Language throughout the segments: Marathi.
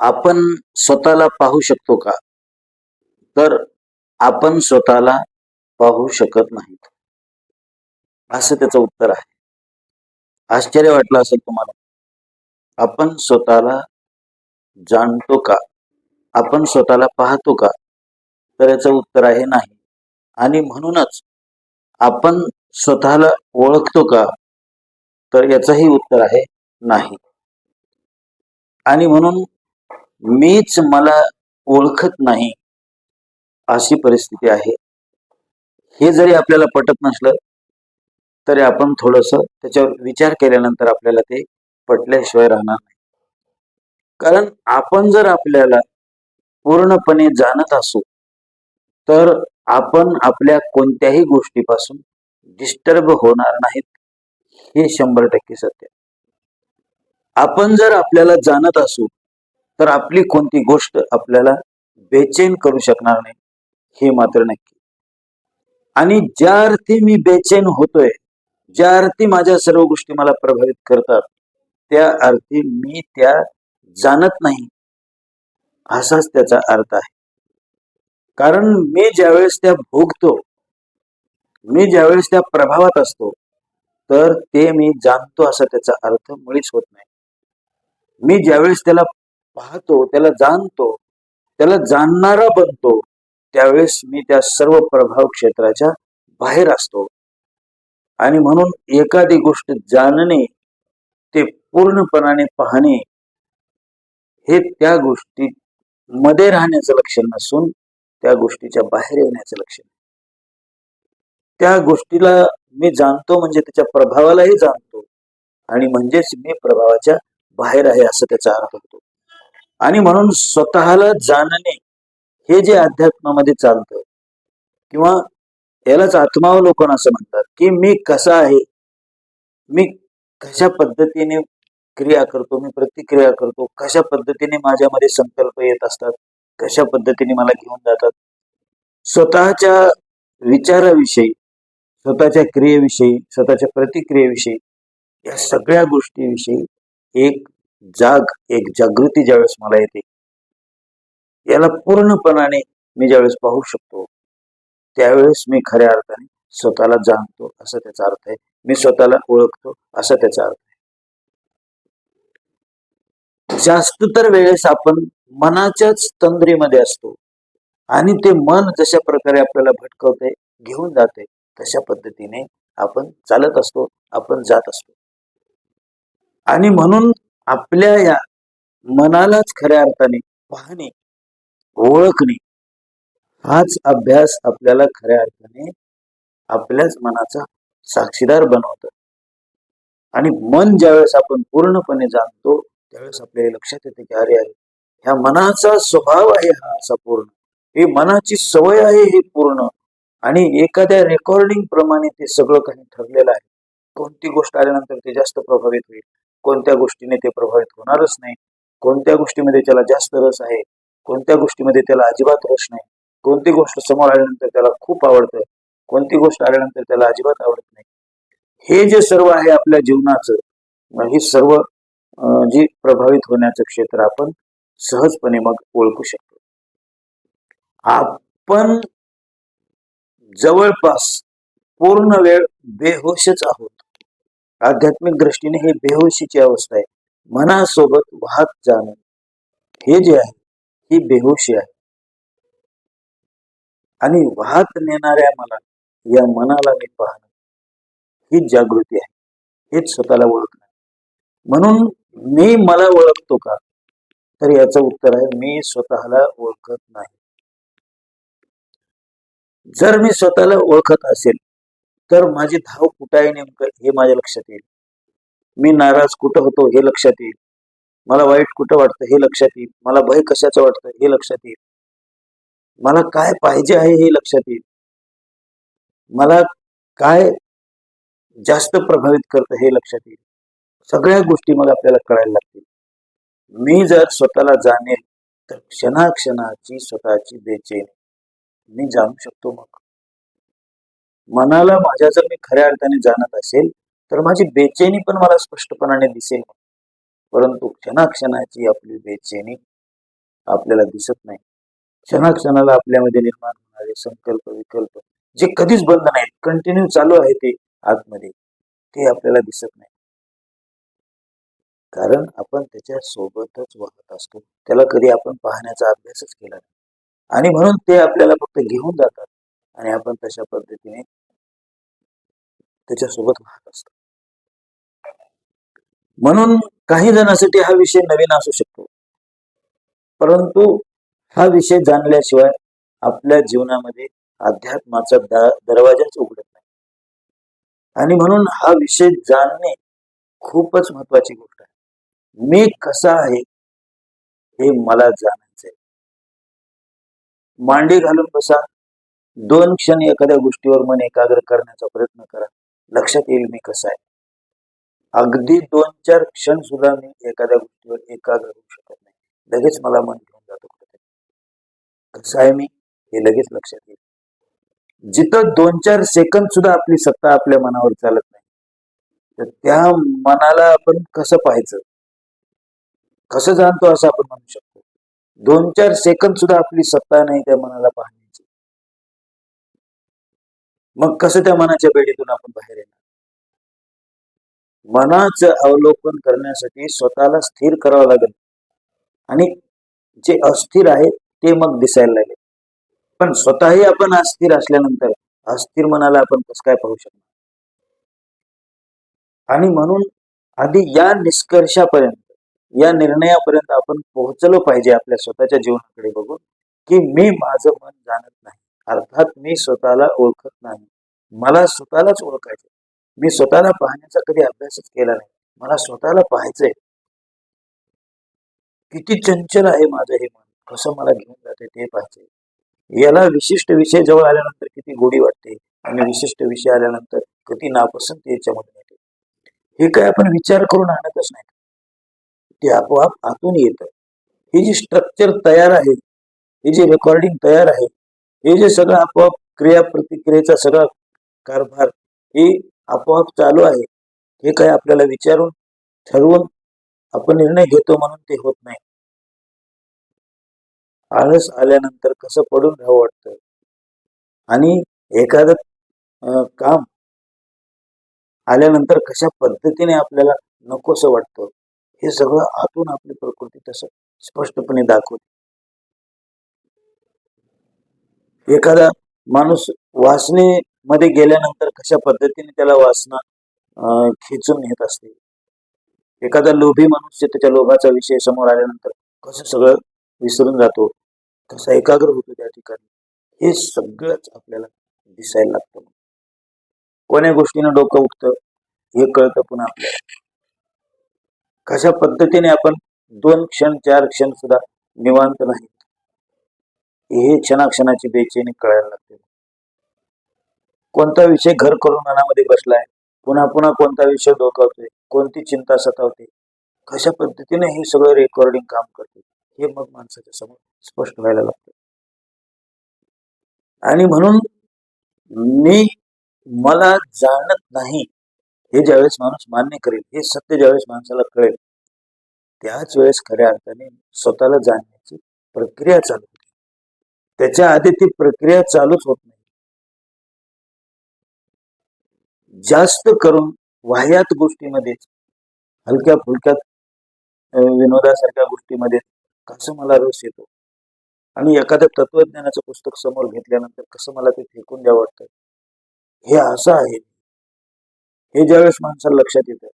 आपण स्वतःला पाहू शकतो का? तर आपण स्वतःला पाहू शकत नाहीत असं त्याचं उत्तर आहे. आश्चर्य वाटलं असेल तुम्हाला? आपण स्वतःला जाणतो का? आपण स्वतःला पाहतो का? तर याचं उत्तर आहे नाही. आणि म्हणूनच आपण स्वतःला ओळखतो का? तर याचंही उत्तर आहे नाही. आणि म्हणून मीच मला ओळखत नाही अशी परिस्थिती आहे. हे जरी आपल्याला पटत नसलं तरी आपण थोडस त्याच्यावर विचार केल्यानंतर आपल्याला ते पटल्याशिवाय राहणार नाही. कारण आपण जर आपल्याला पूर्णपणे जाणत असू तर आपण आपल्या कोणत्याही गोष्टीपासून डिस्टर्ब होणार नाहीत हे शंभर टक्के सत्य आपण जर आपल्याला जाणत असू तर आपली कोणती गोष्ट आपल्याला बेचैन करू शकणार नाही हे मात्र नक्की. आणि ज्या अर्थी मी बेचैन होतोय ज्या अर्थी माझ्या सर्व गोष्टी मला प्रभावित करतात त्या अर्थी मी त्या जाणत नाही असाच त्याचा अर्थ आहे. कारण मी ज्यावेळेस त्या भोगतो मी ज्यावेळेस त्या प्रभावात असतो तर ते मी जाणतो असा त्याचा अर्थ मुळीच होत नाही. मी ज्यावेळेस त्याला पाहतो त्याला जाणतो त्याला जाणणारा बनतो त्यावेळेस मी त्या सर्व प्रभाव क्षेत्राच्या बाहेर असतो. आणि म्हणून एखादी गोष्ट जाणणे ते पूर्णपणाने पाहणे हे त्या गोष्टी मध्ये राहण्याचं लक्षण नसून त्या गोष्टीच्या बाहेर येण्याचं लक्षण. त्या गोष्टीला मी जाणतो म्हणजे त्याच्या प्रभावालाही जाणतो. आणि म्हणजेच मी प्रभावाच्या बाहेर आहे असं त्याचा अर्थ होतो. आणि म्हणून स्वतःला जाणणे हे जे अध्यात्मामध्ये चालतं किंवा यालाच आत्मावलोकन असं म्हणतात की मी कसा आहे मी कशा पद्धतीने क्रिया करतो मी प्रतिक्रिया करतो कशा पद्धतीने माझ्यामध्ये संकल्प येत असतात कशा पद्धतीने मला घेऊन जातात. स्वतःच्या विचाराविषयी स्वतःच्या क्रियेविषयी स्वतःच्या प्रतिक्रियेविषयी या सगळ्या गोष्टीविषयी एक जाग एक जागृती ज्यावेळेस मला येते याला पूर्णपणाने मी ज्यावेळेस पाहू शकतो त्यावेळेस मी खऱ्या अर्थाने स्वतःला जाणतो असा त्याचा अर्थ आहे. मी स्वतःला ओळखतो असा त्याचा अर्थ आहे. जास्त तर वेळेस आपण मनाच्याच तंद्रीमध्ये असतो आणि ते मन जशा प्रकारे आपल्याला भटकवते घेऊन जाते तशा पद्धतीने आपण चालत असतो आपण जात असतो. आणि म्हणून आपल्या या मनालाच खऱ्या अर्थाने पाहणे ओळखणे हाच अभ्यास आपल्याला खऱ्या अर्थाने आपल्याच मनाचा साक्षीदार बनवतो. आणि मन ज्यावेळेस आपण पूर्णपणे जाणतो त्यावेळेस आपल्याला लक्षात येते की अरे अरे ह्या मनाचा स्वभाव आहे हा असा पूर्ण. ही मनाची सवय आहे हे पूर्ण. आणि एखाद्या रेकॉर्डिंग प्रमाणे ते सगळं काही ठरलेलं आहे. कोणती गोष्ट आल्यानंतर ते जास्त प्रभावित होईल. कोणत्या गोष्टीने ते प्रभावित होणारच नाही. कोणत्या गोष्टीमध्ये त्याला जास्त रस आहे? कोणत्या गोष्टीमध्ये त्याला अजिबात रस नाही? कोणती गोष्ट समोर आल्यानंतर त्याला खूप आवडतं? कोणती गोष्ट आल्यानंतर त्याला अजिबात आवडत नाही? हे जे सर्व आहे आपल्या जीवनाचं हे सर्व जी प्रभावित होण्याचं क्षेत्र आपण सहजपणे मग ओळखू शकतो. आपण जवळपास पूर्ण वेळ बेहोशच आहोत. आध्यात्मिक दृष्टीने हे बेहोशीची अवस्था आहे. मनासोबत वाहत जाणं. हे जे आहे ही बेहोशी आहे. आणि वाहत नेणाऱ्या मला या मनाला मी पाहणं ही जागृती आहे. हेच स्वतःला ओळखणं. म्हणून मी मला ओळखतो का? तर याचं उत्तर आहे मी स्वतःला ओळखत नाही. जर मी स्वतःला ओळखत असेल तर माझी धाव कुठं आहे नेमकं हे माझ्या लक्षात येईल. मी नाराज कुठं होतो हे लक्षात येईल. मला वाईट कुठं वाटतं हे लक्षात येईल. मला भय कशाचं वाटतं हे लक्षात येईल. मला काय पाहिजे आहे हे लक्षात येईल. मला काय जास्त प्रभावित करतं हे लक्षात येईल. सगळ्या गोष्टी मग आपल्याला कळायला लागतील. मी जर स्वतःला जाणेल तर क्षणाक्षणाची स्वतःची बेचेन. मी जाणू शकतो मग. मनाला माझ्या जर मी खऱ्या अर्थाने जाणत असेल तर माझी बेचैनी पण मला स्पष्टपणाने दिसेल. परंतु क्षणाक्षणाची आपली बेचैनी आपल्याला दिसत नाही. क्षणाक्षणाला आपल्यामध्ये निर्माण होणारे संकल्प विकल्प जे कधीच बंद नाहीत कंटिन्यू चालू आहे ते आतमध्ये ते आपल्याला दिसत नाही. कारण आपण त्याच्या सोबतच वाहत असतो. त्याला कधी आपण पाहण्याचा अभ्यासच केला नाही. आणि म्हणून ते आपल्याला फक्त घेऊन जातात. आणि आपण तशा पद्धतीने त्याच्यासोबत वाहत असतो. म्हणून काही जणांसाठी हा विषय नवीन असू शकतो. परंतु हा विषय जाणल्याशिवाय आपल्या जीवनामध्ये अध्यात्माचा दरवाजाच उघडत नाही. आणि म्हणून हा विषय जाणणे खूपच महत्वाची गोष्ट आहे. मी कसा आहे हे मला जाणायचंय. मांडी घालून बसा. दोन क्षण एखाद्या गोष्टीवर मन एकाग्र करण्याचा प्रयत्न करा. लक्षात येईल मी कसं आहे. अगदी दोन चार क्षण सुद्धा मी एखाद्या गोष्टीवर एकाग्र होऊ शकत नाही. लगेच मला मन घेऊन जातो कुठेतरी. कसं आहे मी? हे लगेच लक्षात येईल. जिथं दोन चार सेकंद सुद्धा आपली सत्ता आपल्या मनावर चालत नाही तर त्या मनाला आपण कसं पाहायचं? कसं जाणतो असं आपण म्हणू शकतो. दोन चार सेकंद सुद्धा आपली सत्ता नाही त्या मनाला पाहणे मग कसं त्या मनाच्या बेडीतून आपण बाहेर येणार? मनाचं अवलोकन करण्यासाठी स्वतःला स्थिर करावं लागेल. आणि जे अस्थिर आहे ते मग दिसायला लागेल. पण स्वतःही आपण अस्थिर असल्यानंतर अस्थिर मनाला आपण कसं काय पाहू शकणार? आणि म्हणून आधी या निष्कर्षापर्यंत या निर्णयापर्यंत आपण पोहोचलो पाहिजे आपल्या स्वतःच्या जीवनाकडे बघून की मी माझं मन जाणत नाही. अर्थात मी स्वतःला ओळखत नाही. मला स्वतःलाच ओळखायचं मी स्वतःला पाहण्याचा कधी अभ्यासच केला नाही. मला स्वतःला पाहायचंय. किती चंचल आहे माझं हे मन. कसं मला घेऊन जाते ते पाहायचंय. याला विशिष्ट विषय जवळ आल्यानंतर किती गोडी वाटते आणि विशिष्ट विषय आल्यानंतर किती नापसंती याच्यामधून येते. हे काय आपण विचार करून आणतच नाही. ते आपोआप आतून येतं. हे जे स्ट्रक्चर तयार आहे हे जे रेकॉर्डिंग तयार आहे हे जे सगळं आपोआप क्रिया प्रतिक्रियेचा सगळा कारभार हे आपोआप चालू आहे हे काय आपल्याला विचारून ठरवून आपण निर्णय घेतो म्हणून ते होत नाही. आळस आल्यानंतर कसं पडून राहावं वाटतं? आणि एखादं काम आल्यानंतर कशा पद्धतीने आपल्याला नकोस वाटतं? हे सगळं आतून आपली प्रकृती तसं स्पष्टपणे दाखवते. एखादा माणूस वासनेमध्ये गेल्यानंतर कशा पद्धतीने त्याला वासना खेचून नेत असते? एखादा लोभी माणूस त्याच्या लोभाचा विषय समोर आल्यानंतर कसं सगळं विसरून जातो? कसा एकाग्र होतो त्या ठिकाणी? हे सगळंच आपल्याला दिसायला लागतं. कोण्या गोष्टीनं डोकं उठतं हे कळतं पुन्हा आपल्याला. कशा पद्धतीने आपण दोन क्षण चार क्षण सुद्धा निवांत नाही? हे क्षणाक्षणाची बेचैनी कळायला लागते. कोणता विषय घर करून मनामध्ये बसलाय? पुन्हा पुन्हा कोणता विषय डोकावतोय? कोणती चिंता सतावते? कशा पद्धतीने हे सगळं रेकॉर्डिंग काम करते? हे मग माणसाच्या समोर स्पष्ट व्हायला लागतं. आणि म्हणून मी मला जाणत नाही हे ज्यावेळेस माणूस मान्य करेल हे सत्य ज्यावेळेस माणसाला कळेल त्याच वेळेस खऱ्या अर्थाने स्वतःला जाणण्याची प्रक्रिया चालू त्याच्या आधी ती प्रक्रिया चालूच होत नाही. जास्त करून वाह्यात गोष्टीमध्येच हलक्या फुलक्यात विनोदासारख्या गोष्टीमध्ये कसं मला रस येतो? आणि एखाद्या तत्वज्ञानाचं पुस्तक समोर घेतल्यानंतर कसं मला ते फेकून द्यावं वाटतं? हे असं आहे. हे ज्यावेळेस माणसाला लक्षात येतं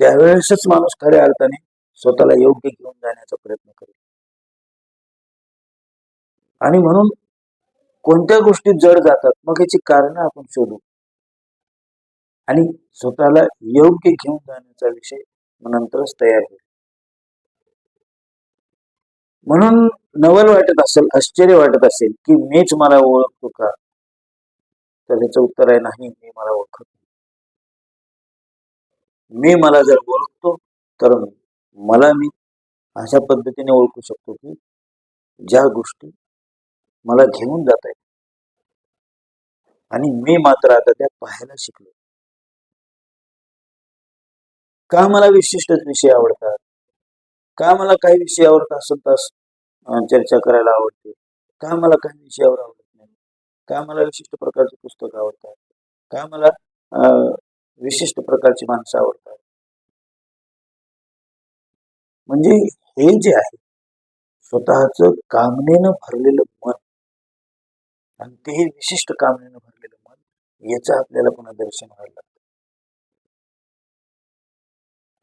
त्यावेळेसच माणूस खऱ्या अर्थाने स्वतःला योग्य घेऊन जाण्याचा प्रयत्न करेल. आणि म्हणून कोणत्या गोष्टी जड जातात मग याची कारण आपण शोधू. आणि स्वतःला योग्य घेऊन जाण्याचा विषय मग नंतरच तयार होईल. म्हणून नवल वाटत असेल आश्चर्य वाटत असेल की मीच मला ओळखतो का? तर ह्याचं उत्तर आहे नाही मी मला ओळखत नाही. मी मला जर ओळखतो तर मला मी अशा पद्धतीने ओळखू शकतो की ज्या गोष्टी मला घेऊन जात आहेत. आणि मी मात्र आता त्या पाहायला शिकलो. का मला विशिष्टच विषय आवडतात? का मला काही विषयावर तासन तास चर्चा करायला आवडते? का मला काही विषयावर आवडत नाही? का मला विशिष्ट प्रकारची पुस्तकं आवडतात? का मला विशिष्ट प्रकारची माणसं आवडतात? म्हणजे हे जे आहे स्वतःच कामनेनं भरलेलं मन आणि ते विशिष्ट कामनेनं भरलेलं मन याचं आपल्याला पुन्हा दर्शन व्हायला लागतं.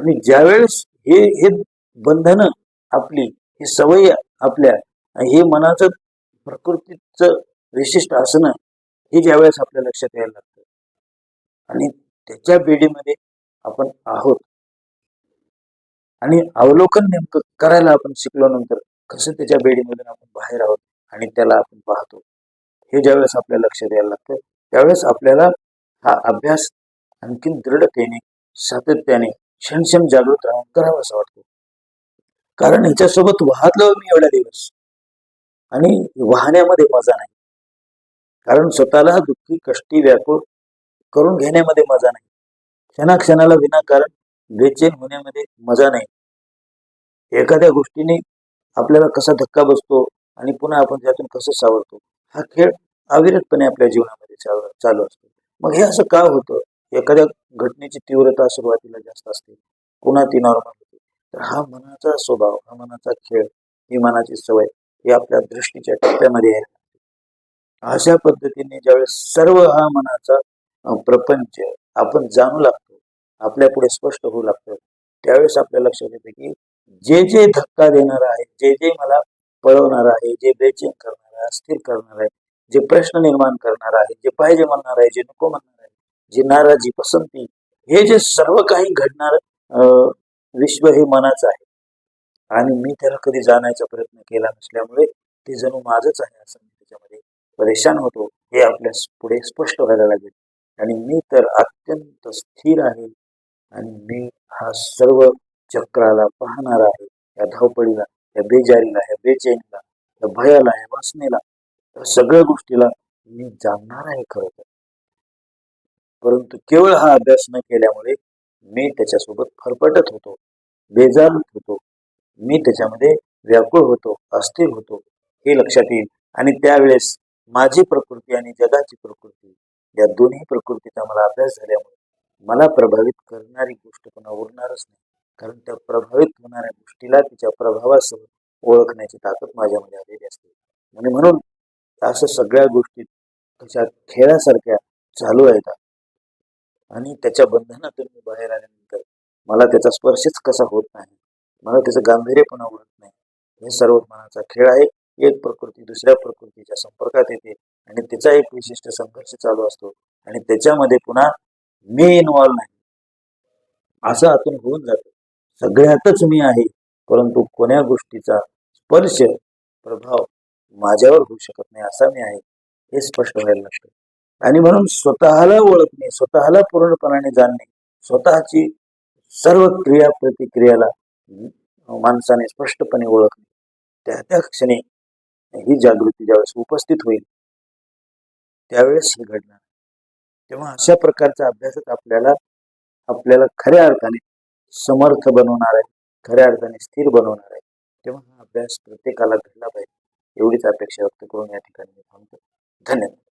आणि ज्यावेळेस हे हे बंधनं आपली ही सवय आपल्या हे मनाचं प्रकृतीचं विशिष्ट असणं हे ज्यावेळेस आपल्या लक्षात यायला लागतं. आणि त्याच्या बेडीमध्ये आपण आहोत. आणि अवलोकन नेमकं करायला आपण शिकलो नंतर कसं त्याच्या बेडीमधून आपण बाहेर आहोत आणि त्याला आपण पाहतो. हे ज्यावेळेस आपल्या लक्षात यायला लागतं त्यावेळेस आपल्याला हा अभ्यास आणखीन दृढतेने सातत्याने क्षणक्षण जागृत राहून करावा असं वाटतो. कारण ह्याच्यासोबत वाहतलो मी एवढ्या दिवस. आणि वाहण्यामध्ये मजा नाही. कारण स्वतःला दुःखी कष्टी व्याकुळ करून घेण्यामध्ये मजा नाही. क्षणाक्षणाला विनाकारण बेचैन होण्यामध्ये मजा नाही. एखाद्या गोष्टीने आपल्याला कसा धक्का बसतो आणि पुन्हा आपण त्यातून कसं सावरतो हा खेळ अविरतपणे आपल्या जीवनामध्ये चालू चालू असतो. मग हे असं का होतं? एखाद्या घटनेची तीव्रता सुरुवातीला जास्त असते पुन्हा ती नॉर्मल होते. तर हा मनाचा स्वभाव हा मनाचा खेळ ही मनाची सवय ही आपल्या दृष्टीच्या टप्प्यामध्ये आहे अशा पद्धतीने ज्यावेळेस सर्व हा मनाचा प्रपंच आपण जाणू लागतो आपल्या पुढे स्पष्ट होऊ लागतं त्यावेळेस आपल्या लक्षात येते की जे जे धक्का देणार आहे जे जे मला पळवणार आहे जे बेचैन करणार आहे अस्थिर करणार आहे जे प्रश्न निर्माण करणार आहे जे पाहिजे म्हणणार आहे जे नको म्हणणार आहे जी नाराजी पसंती हे जे सर्व काही घडणार अं, विश्व हे मनाचं आहे. आणि मी त्याला कधी जाण्याचा प्रयत्न केला नसल्यामुळे ते जणू माझंच आहे असं मी त्याच्यामध्ये परेशान होतो हे आपल्या पुढे स्पष्ट व्हायला लागेल. आणि मी तर अत्यंत स्थिर आहे आणि मी हा सर्व चक्राला पाहणार आहे या धावपळीला या बेजारीला या बेचैनीला. भयाला या वासनेला या सगळ्या गोष्टीला मी जाणणार आहे खरं तर. परंतु केवळ हा अभ्यास न केल्यामुळे मी त्याच्यासोबत फरफटत होतो बेजारत होतो. मी त्याच्यामध्ये व्याकुळ होतो अस्थिर होतो हे लक्षात येईल. आणि त्यावेळेस माझी प्रकृती आणि जगाची प्रकृती या दोन्ही प्रकृतीचा मला अभ्यास झाल्यामुळे मला प्रभावित करणारी गोष्ट पुन्हा उरणारच नाही. कारण त्या प्रभावित होणाऱ्या गोष्टीला तिच्या प्रभावासह ओळखण्याची ताकद माझ्यामध्ये आलेली असते. आणि म्हणून असं सगळ्या गोष्टी तशा खेळासारख्या चालू आहेत. आणि त्याच्या बंधनातून मी बाहेर आल्यानंतर मला त्याचा स्पर्शच कसा होत नाही मला त्याचं गांभीर्यपणा उरत आवडत नाही हे सर्व मनाचा खेळ आहे. एक प्रकृती दुसऱ्या प्रकृतीच्या संपर्कात येते आणि त्याचा एक विशिष्ट संघर्ष चालू असतो आणि त्याच्यामध्ये पुन्हा मी इन्वॉल्व्ह नाही. असं आतून होऊन जातं. सगळ्यातच मी आहे परंतु कोण्या गोष्टीचा स्पर्श प्रभाव माझ्यावर होऊ शकत नाही असा मी आहे. हे स्पष्ट व्हायला लागतं. आणि म्हणून स्वतःला ओळखणे स्वतःला पूर्णपणाने जाणणे स्वतःची सर्व क्रिया प्रतिक्रियाला माणसाने स्पष्टपणे ओळखणे त्या त्या क्षणी ही जागृती ज्यावेळेस उपस्थित होईल त्यावेळेस हे घडणार. तेव्हा अशा प्रकारचा अभ्यासच आपल्याला आपल्याला खऱ्या अर्थाने समर्थ बनवणार आहे खऱ्या अर्थाने स्थिर बनवणार आहे. तेव्हा अभ्यास प्रत्येकाला घडला पाहिजे. एवढीच अपेक्षा व्यक्त करून या ठिकाणी थांबतो. धन्यवाद.